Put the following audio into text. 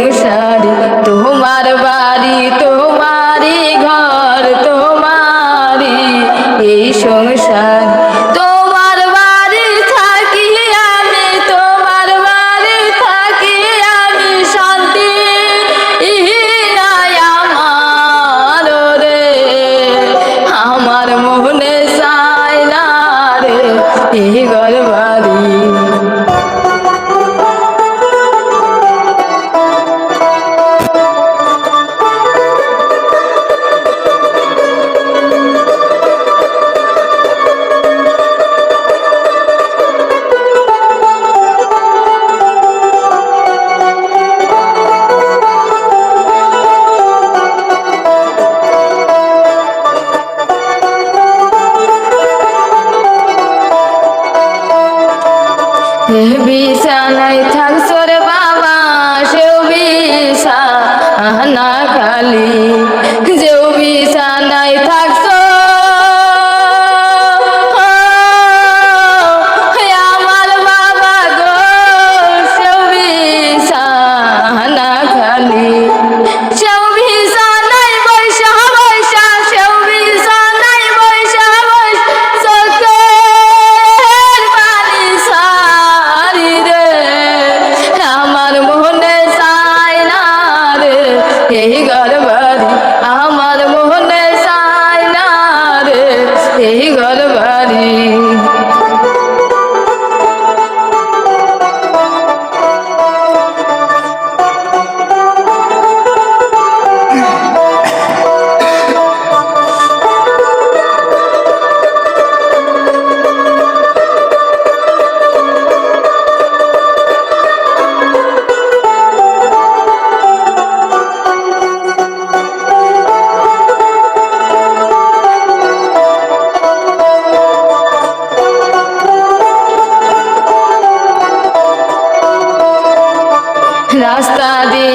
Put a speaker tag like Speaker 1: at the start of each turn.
Speaker 1: emotion. বিছানায় থাকছ রে বাবা সেও বিছানা খালি। বাড়ি ঘর বাড়ি। রাস্তা দিয়ে